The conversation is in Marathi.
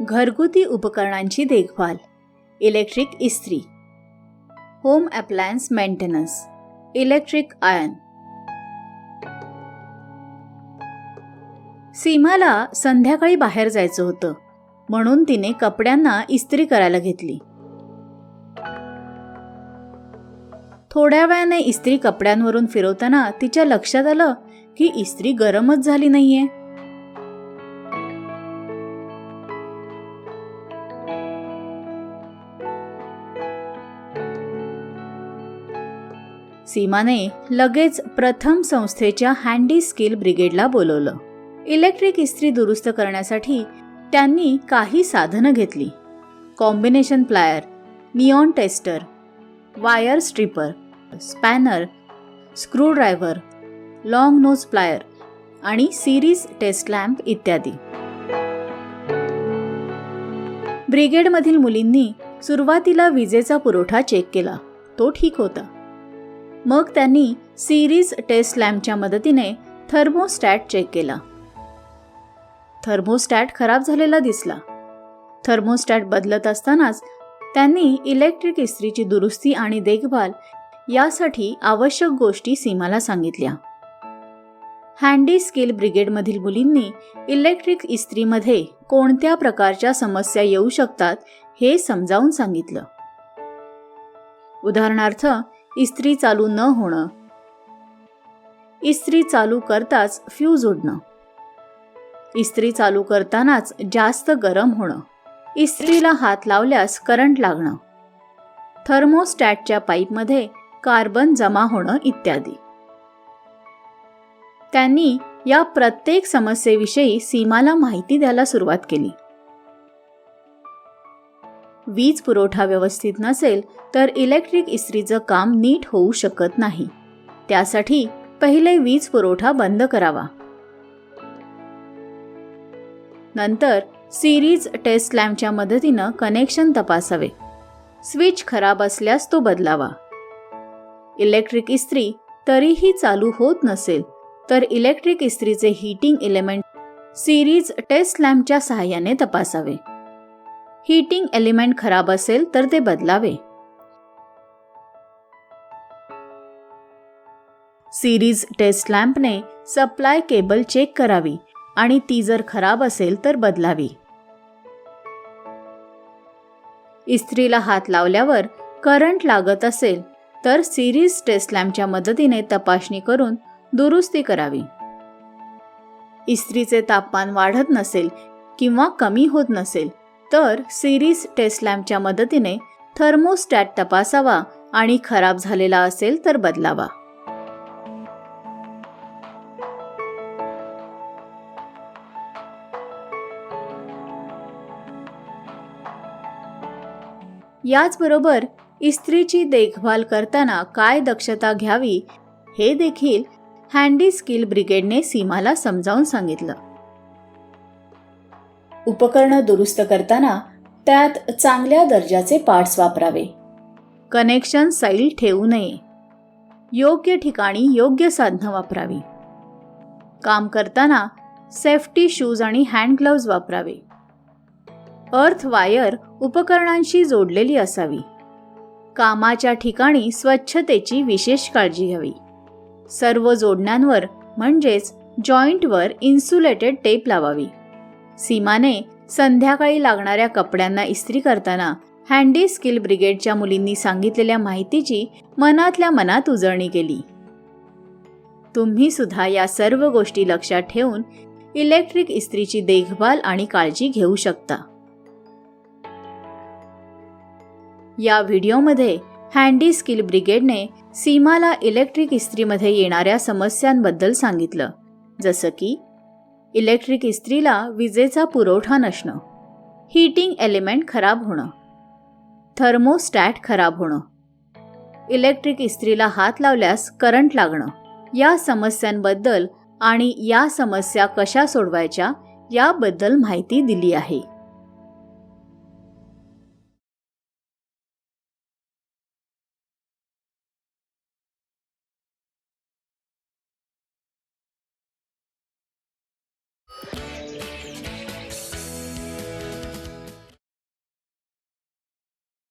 घरगुती उपकरणांची देखभाल. इलेक्ट्रिक इस्त्री. Home appliance maintenance. Electric iron. सीमाला संध्याकाळी बाहेर जायचं होतं म्हणून तिने कपड्यांना इस्त्री करायला घेतली. थोड्या वेळाने इस्त्री कपड्यांवरून फिरवताना तिच्या लक्षात आलं की इस्त्री गरमच झाली नाहीये. सीमाने लगेच प्रथम संस्थेच्या हँडी स्किल ब्रिगेडला बोलवलं. इलेक्ट्रिक इस्त्री दुरुस्त करण्यासाठी त्यांनी काही साधनं घेतली. Combination plier neon tester wire stripper spanner screwdriver long nose plier आणि सिरीज टेस्ट लॅम्प इत्यादी. ब्रिगेडमधील मुलींनी सुरुवातीला विजेचा पुरवठा चेक केला. तो ठीक होता. मग त्यांनी सिरीज टेस्ट लॅम्पच्या मदतीने थर्मोस्टॅट चेक केला. थर्मोस्टॅट खराब झालेला दिसला. थर्मोस्टॅट बदलत असतानाच त्यांनी इलेक्ट्रिक इस्त्रीची दुरुस्ती आणि देखभाल यासाठी आवश्यक गोष्टी सीमाला सांगितल्या. हँडी स्किल ब्रिगेडमधील मुलींनी इलेक्ट्रिक इस्त्रीमध्ये कोणत्या प्रकारच्या समस्या येऊ शकतात हे समजावून सांगितलं. उदाहरणार्थ इस्त्री चालू न होणं. इस्त्री चालू करताच फ्यूज उडणं इस्त्री चालू करतानाच जास्त गरम होणं. इस्त्रीला हात लावल्यास करंट लागणं. थर्मोस्टॅटच्या पाईपमध्ये कार्बन जमा होणं इत्यादी. त्यांनी या प्रत्येक समस्येविषयी सीमाला माहिती द्यायला सुरुवात केली. वीज पुरवठा व्यवस्थित नसेल तर इलेक्ट्रिक इस्त्रीचं काम नीट होऊ शकत नाही. त्यासाठी पहिले वीज पुरवठा बंद करावा. नंतर सिरीज टेस्ट लॅम्पच्या मदतीनं कनेक्शन तपासावे. स्विच खराब असल्यास तो बदलावा. इलेक्ट्रिक इस्त्री तरीही चालू होत नसेल तर इलेक्ट्रिक इस्त्रीचे हीटिंग एलिमेंट सिरीज टेस्ट लॅम्पच्या सहाय्याने तपासावे. हीटिंग एलिमेंट खराब असेल तर ते बदलावे. सिरीज टेस्ट लॅम्पने सप्लाय केबल चेक करावी आणि ती जर खराब असेल तर बदलावी. इस्त्रीला हात लावल्यावर करंट लागत असेल तर सिरीज टेस्ट लॅम्पच्या मदतीने तपासणी करून दुरुस्ती करावी. इस्त्रीचे तापमान वाढत नसेल किंवा कमी होत नसेल तर सिरीज टेस्ट लॅम्पच्या मदतीने थर्मोस्टॅट तपासावा आणि खराब झालेला असेल तर बदलावा. याचबरोबर इस्त्रीची देखभाल करताना काय दक्षता घ्यावी हे देखील हँडी स्किल ब्रिगेडने सीमाला समजावून सांगितलं. उपकरणं दुरुस्त करताना त्यात चांगल्या दर्जाचे पार्ट्स वापरावे. कनेक्शन सैल ठेवू नये. योग्य ठिकाणी योग्य साधनं वापरावी. काम करताना सेफ्टी शूज आणि हँडग्लव्ज वापरावे. अर्थ वायर उपकरणांशी जोडलेली असावी. कामाच्या ठिकाणी स्वच्छतेची विशेष काळजी घ्यावी. सर्व जोडण्यांवर म्हणजेच जॉईंटवर इन्सुलेटेड टेप लावावी. सीमाने संध्याकाळी लागणाऱ्या कपड्यांना इस्त्री करताना हँडी स्किल ब्रिगेडच्या मुलींनी सांगितलेल्या माहितीची मनातल्या मनात उजळणी केली. तुम्ही सुद्धा या सर्व गोष्टी लक्षात ठेवून इलेक्ट्रिक इस्त्रीची देखभाल आणि काळजी घेऊ शकता. या व्हिडिओमध्ये हँडी स्किल ब्रिगेडने सीमाला इलेक्ट्रिक इस्त्रीमध्ये येणाऱ्या समस्यांबद्दल सांगितलं. जसं की इलेक्ट्रिक इस्त्रीला विजेचा पुरवठा नसणं. हीटिंग एलिमेंट खराब होणं. थर्मोस्टॅट खराब होणं. इलेक्ट्रिक इस्त्रीला हात लावल्यास करंट लागणं. या समस्यांबद्दल आणि या समस्या कशा सोडवायच्या याबद्दल माहिती दिली आहे.